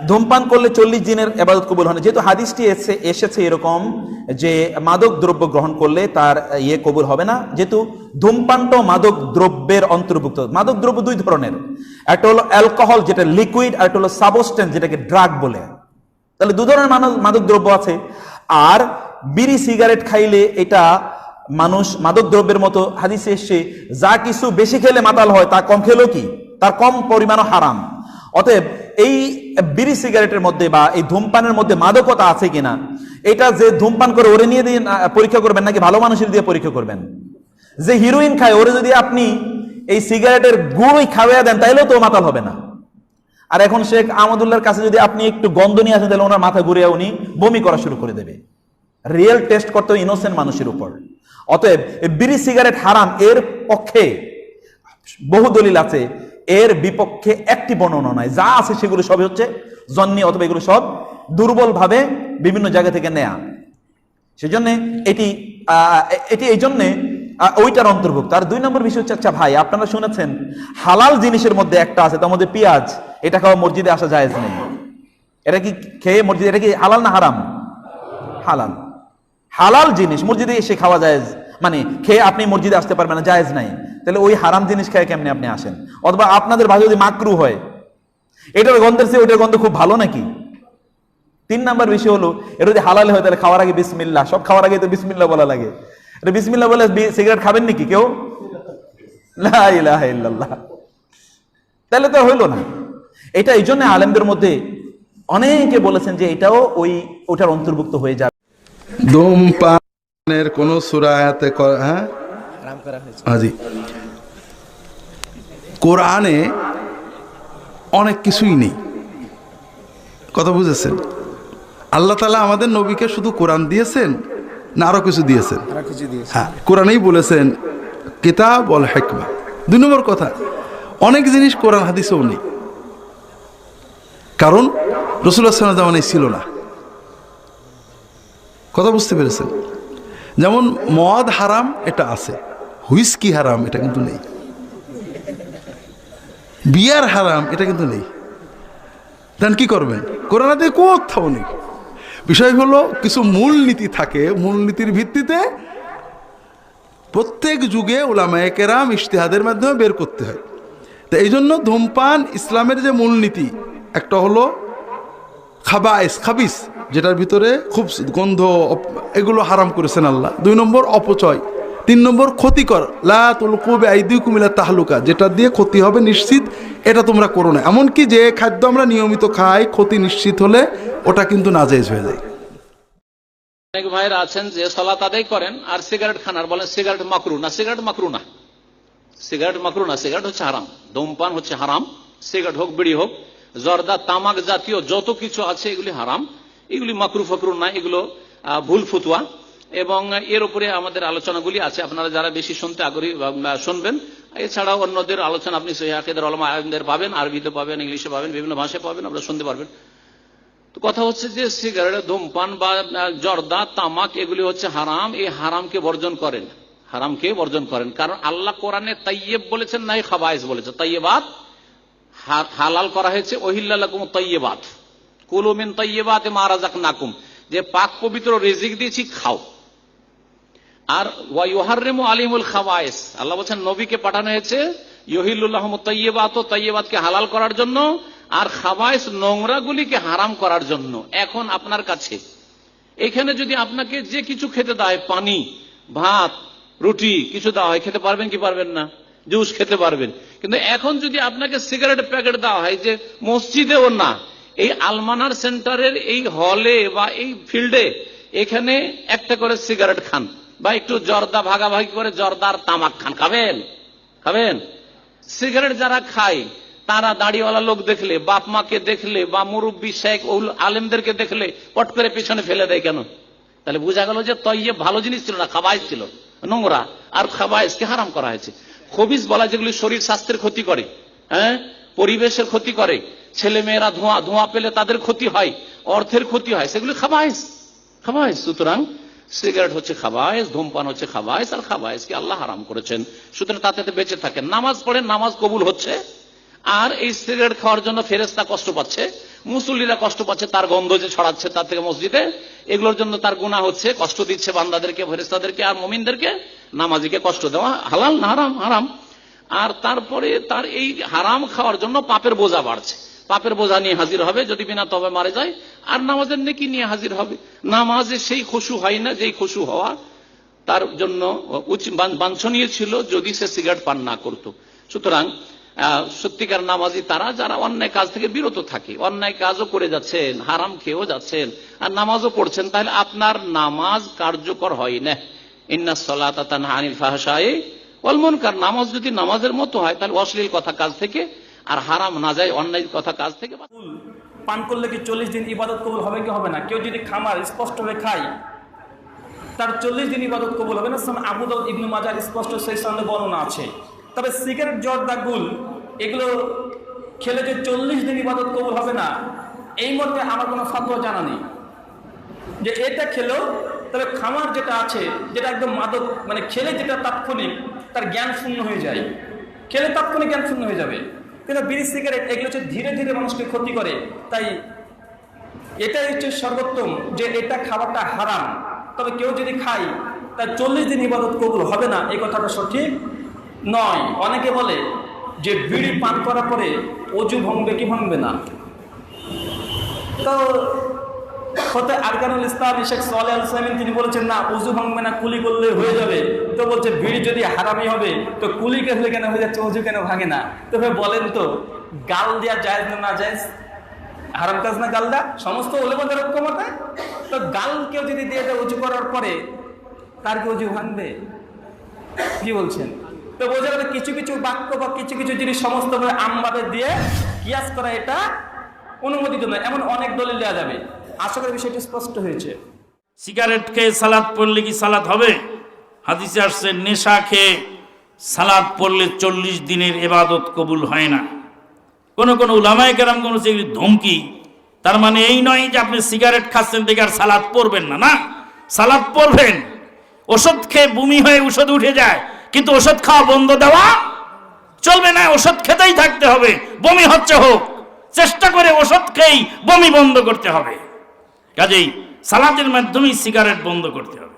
ধূমপান করলে চল্লিশ দিনের এবাদত কবুল হয়। যেহেতু হাদিসটি এসে, এসেছে এরকম যে মাদক দ্রব্য গ্রহণ করলে তার ইয়ে কবুল হবে না। যেহেতু ধূমপানটাও মাদক দ্রব্যের অন্তর্ভুক্ত। মাদক দ্রব্য দুই ধরনের। একটা হলো অ্যালকোহল, যেটা লিকুইড, আর একটা হলো সাবস্টেন্স যেটাকে ড্রাগ বলে। তাহলে দু ধরনের মাদক দ্রব্য আছে। আর বিড়ি, সিগারেট খাইলে এটা মানুষ মাদক দ্রব্যের মতো হাদিসে এসছে, যা কিছু বেশি খেলে মাতাল হয়, তা কম খেলেও কি? তার কম পরিমাণও হারাম। অতএব এই বিড়ি সিগারেটের মধ্যে বা এই ধূমপানের মধ্যে মাদকতা আছে কিনা? এটা যে ধূমপান করে ওরে নিয়ে দিয়ে পরীক্ষা করবেন নাকি ভালো মানুষের দিয়ে পরীক্ষা করবেন? যে হিরোইন খায়, ওরে যদি আপনি এই সিগারেটের গুঁড়োই খাওয়া দেন, তাইলেও তো মাতাল হবে না। আর এখন শেখ আহমদুল্লাহর কাছে যদি আপনি একটু গন্ধ নিয়ে আসেন তাহলে ওনার মাথা ঘুরে উনি বমি করা শুরু করে দেবে। রিয়েল টেস্ট করতে হবে ইনোসেন্ট মানুষের উপর। অতএব বিড়ি সিগারেট হারাম, এর পক্ষে বহু দলিল আছে। এর বিপক্ষে একটি বর্ণনা নাই। যা আছে সেগুলো সবই হচ্ছে জন্নি অথবা এগুলো সব দুর্বলভাবে বিভিন্ন জায়গা থেকে নেয়া। সেজন্য এটি এটি এই জন্যে ওইটার অন্তর্ভুক্ত। আর দুই নম্বর বিষয় হচ্ছে আচ্ছা ভাই, আপনারা শুনেছেন, হালাল জিনিসের মধ্যে একটা আছে, তার মধ্যে পেঁয়াজ, এটা খাওয়া মসজিদে আসা জায়েজ নেই। এটা কি খেয়ে মসজিদে, এটা কি হালাল না হারাম? হালাল। হালাল জিনিস, মসজিদে এসে খাওয়া জায়েজ মানে খেয়ে আপনি মসজিদে আসতে পারবেন না, জায়েজ নাই। তাহলে ওই হারাম জিনিস খেয়ে কেমনি আপনি আসেন? অথবা আপনাদের ভাষা যদি মাকরু হয় এটার গন্ধের চেয়ে ওইটার গন্ধ খুব ভালো নাকি? তিন নাম্বার বিষয় হলো এটা যদি হালালে হয় তাহলে খাওয়ার আগে বিসমিল্লাহ সব খাওয়ার আগে তো বিসমিল্লা বলা লাগে। এটা বিসমিল্লাহ বলে সিগারেট খাবেন নাকি কেউ? লা ইলাহা ইল্লাল্লাহ। তাহলে তো হইল না। এটা এই জন্য আলেমদের মধ্যে অনেকে বলেছেন যে এটাও ওই ওটার অন্তর্ভুক্ত হয়ে যাবে। ধূমপানের কোন সুরায়াতে হ্যাঁ? হাজি। কোরআনে অনেক কিছুই নেই। কথা বুঝেছেন? আল্লাহ তালা আমাদের নবীকে শুধু কোরআন দিয়েছেন না আরও কিছু দিয়েছেন? হ্যাঁ কোরআনেই বলেছেন কিতাব অল হেকমা। দুই নম্বর কথা অনেক জিনিস কোরআন হাদিসেও নেই। কারণ রসুল্লাহ জামানায় ছিল না। কথা বুঝতে পেরেছেন? যেমন মদ হারাম এটা আছে। হুইস্কি হারাম এটা কিন্তু নেই। বিয়ার হারাম, এটা কিন্তু নেই। দেন কি করবেন? কোরআনাতে কোথাও নেই। বিষয় হলো, কিছু মূলনীতি থাকে। মূলনীতির ভিত্তিতে প্রত্যেক যুগে ওলামায়ে কেরাম ইশতেহাদের মাধ্যমে বের করতে হয়। তো এই জন্য ধূমপান ইসলামের যে মূলনীতি, একটা হলো খাবাইস, খাবিস, যেটার ভিতরে খুব গন্ধ, এগুলো হারাম করেছেন আল্লাহ। দুই নম্বর, অপচয়। তিন নম্বর, ক্ষতিকর। লা তুলকুবে আইদি কুমিলা তাহলুকা। যেটা দিয়ে ক্ষতি হবে নিশ্চিত, এটা তোমরা করো না। এমনকি যে খাদ্য আমরা নিয়মিত খাই, ক্ষতি নিশ্চিত হলে ওটা কিন্তু নাজেজ হয়ে যায়। অনেক ভাইরা আছেন যে সলাত আদায় করেন আর সিগারেট খান, আর বলেন সিগারেট মাকরু না, সিগারেট মাকরু না। সিগারেট মাকরু না, সিগারেট হচ্ছে হারাম। ধূমপান হচ্ছে হারাম। সিগারেট হোক, বিড়ি হোক, জর্দা, তামাক জাতীয় যত কিছু আছে, এগুলি হারাম। এগুলি মাকরু ফকরু না, এগুলো ভুল ফুতুয়া। এবং এর উপরে আমাদের আলোচনাগুলি আছে। আপনারা যারা বেশি শুনতে আগ্রহী শুনবেন, এছাড়াও অন্যদের আলোচনা আপনি সহিদের আলমা আলমদের পাবেন, আরবিতে পাবেন, ইংলিশে পাবেন, বিভিন্ন ভাষায় পাবেন, আপনারা শুনতে পারবেন। তো কথা হচ্ছে যে সিগারেট, ধূমপান বা জর্দা, তামাক, এগুলি হচ্ছে হারাম। এই হারামকে বর্জন করেন। হারামকে বর্জন করেন। কারণ আল্লাহ কোরআনে তাইয়েব বলেছেন নাই খাবাইজ বলেছে। তাইয়েবাদ হালাল করা হয়েছে। ওহিল্লাকুম তৈবাত কুলুমিন তৈবাত মারাজাক নাকুম যে পাক পবিত্র রেজিক দিয়েছি, খাও। আর ওয়াইহারিমু আলিমুল খাওয়াইস আল্লাহ বলছেন, নবীকে পাঠানো হয়েছে ইহিল্লাহ তৈবাত ও হালাল করার জন্য আর খাওয়াইস নোংরাগুলিকে হারাম করার জন্য, এখন আপনার কাছে। এখানে যদি আপনাকে যে কিছু খেতে দেয়, পানি, ভাত, রুটি, কিছু দেওয়া হয়, খেতে পারবেন কি পারবেন না? জুস খেতে পারবেন। কিন্তু এখন যদি আপনাকে সিগারেট প্যাকেট দেওয়া হয় যে মসজিদেও না, এই আলমানার সেন্টারের এই হলে বা এই ফিল্ডে এখানে একটা করে সিগারেট খান। বা একটু জর্দা ভাগাভাগি করে জর্দার তামাক খান। খাবেন? খাবেন? সিগারেট যারা খায়, তারা দাড়িওয়ালা লোক দেখলে, বাপ মাকে দেখলে, বা মুরব্বী, শেখ আলেমদেরকে দেখলে, পট করে পিছনে ফেলে দেয় কেন? তাহলে বোঝা গেল যে তৈয়ে ভালো জিনিস ছিল না, খাবাইশ ছিল, নোংরা। আর খাবাইশকে হারাম করা হয়েছে। খবিস বলা যেগুলি শরীর স্বাস্থ্যের ক্ষতি করে হ্যাঁ? পরিবেশের ক্ষতি করে। ছেলে মেয়েরা ধোঁয়া ধোঁয়া পেলে তাদের ক্ষতি হয়, অর্থের ক্ষতি হয়, সেগুলি খাবাইশ। খাবাইশ। সুতরাং সিগারেট হচ্ছে খাবাইশ ধূমপান হচ্ছে খাবাইশ আর খাবাইশকে আল্লাহ হারাম করেছেন। সুতরাং তাতে বেঁচে থাকেন। নামাজ পড়েন, নামাজ কবুল হচ্ছে। আর এই সিগারেট খাওয়ার জন্য ফেরেস্তা কষ্ট পাচ্ছে। মুসল্লিরা কষ্ট পাচ্ছে, তার গন্ধ যে ছড়াচ্ছে তার থেকে মসজিদে। এগুলোর জন্য তার গুণা হচ্ছে, কষ্ট দিচ্ছে বান্দাদেরকে ফেরেস্তাদেরকে আর মমিনদেরকে। নামাজিকে কষ্ট দেওয়া হালাল না হারাম? হারাম। আর তারপরে তার এই হারাম খাওয়ার জন্য পাপের বোঝা বাড়ছে। পাপের বোঝা নিয়ে হাজির হবে, যদি বিনা তবে মারে যায়। আর নামাজের নেকি নিয়ে হাজির হবে। নামাজে সেই খুশু হয় না, যেই খুশু হওয়া তার জন্য বাঞ্ছনীয় ছিল যদি সে সিগারেট পান না করত। সুতরাং সত্যিকার নামাজি তারা, যারা অন্যায় কাজ থেকে বিরত থাকে, অন্যায় কাজও করে যাচ্ছেন, হারাম খেয়েও যাচ্ছেন, আর নামাজও পড়ছেন, তাহলে আপনার নামাজ কার্যকর হয় না। ইন্না সলাতা আনিল ফাহশায়ে ওয়াল মুনকার। নামাজ যদি নামাজের মতো হয়, তাহলে অশ্লীল কথা কাজ থেকে আর হারাম না যায় অন্যায় কথা কাজ থেকে পান করলে কি চল্লিশ দিন ইবাদত কবুল হবে কি হবে না? কেউ যদি খামার স্পষ্টভাবে খায়, তার চল্লিশ দিন ইবাদত কবুল হবে না? সাম আবু দাউদ ইবনু মাজার স্পষ্ট সেই সঙ্গে বর্ণনা আছে। তবে সিগারেট, জর্দা, গুল, এগুলো খেলে যে চল্লিশ দিন ইবাদত কবুল হবে না, এই মধ্যে আমার কোনো ফাতোয়া জানা নেই। যে এটা খেলেও, তবে খামার যেটা আছে, যেটা একদম মাদক মানে খেলে যেটা তাৎক্ষণিক, তার জ্ঞান শূন্য হয়ে যায়। খেলে তাৎক্ষণিক জ্ঞান শূন্য হয়ে যাবে। কিন্তু বিড়ি, সিগারেট, এগুলো হচ্ছে ধীরে ধীরে মানুষকে ক্ষতি করে। তাই এটাই হচ্ছে সর্বোত্তম যে এটা খাবারটা হারাম। তবে কেউ যদি খাই তা চল্লিশ দিন ইবাদত কবুল হবে না, এই কথাটা সঠিক নয়। অনেকে বলে যে বিড়ি পান করার পরে অজু ভঙ্গবে কি ভাঙবে না। তো হতে আরকানুল ইসলাম শেখ সোয়ালে আল সাইমিন তিনি বলেছেন, না, উজু ভাঙবে না, কুলি করলে হয়ে যাবে। তো বলছে বিড়ি যদি হারামি হবে, তো কুলি হলে কেন হয়ে যাচ্ছে, উজু কেন ভাঙে না? তো ভাই বলেন তো, গাল দেওয়া যায় না না যায় হারাম কাজ না গালদা সমস্ত ওলেমাদের ঐক্যমতে? তো গাল কেউ যদি দিয়ে দেয় উজু করার পরে, তার কি উজু ভাঙবে? কি বলছেন? তো বোঝা গেল কিছু কিছু বাক্য বা কিছু কিছু জিনিস সমস্তভাবে আমভাবে দিয়ে কিয়াস করা এটা অনুমোদিত নয়। এমন অনেক দলিল দেওয়া যাবে। আশা করি বিষয়টি স্পষ্ট হয়েছে। সিগারেট খেয়ে সালাদ পড়লে কি সালাদ হবে? হাদিসে আসছে, নেশা খেয়ে সালাদ পড়লে চল্লিশ দিনের এবাদত কবুল হয় না। কোন কোন উলামায় কেরাম কোনো সেগুলি ধমকি, তার মানে এই নয় যে আপনি সিগারেট খাচ্ছেন দেখে আর সালাদ পড়বেন না না। সালাদ পড়বেন, ওষুধ খেয়ে বমি হয়ে ওষুধ উঠে যায়, কিন্তু ওষুধ খাওয়া বন্ধ দেওয়া চলবে না, ওষুধ খেতেই থাকতে হবে, বমি হচ্ছে হোক, চেষ্টা করে ওষুধ খেয়েই বমি বন্ধ করতে হবে। কাজেই সালাতের মাধ্যমেই সিগারেট বন্ধ করতে হবে।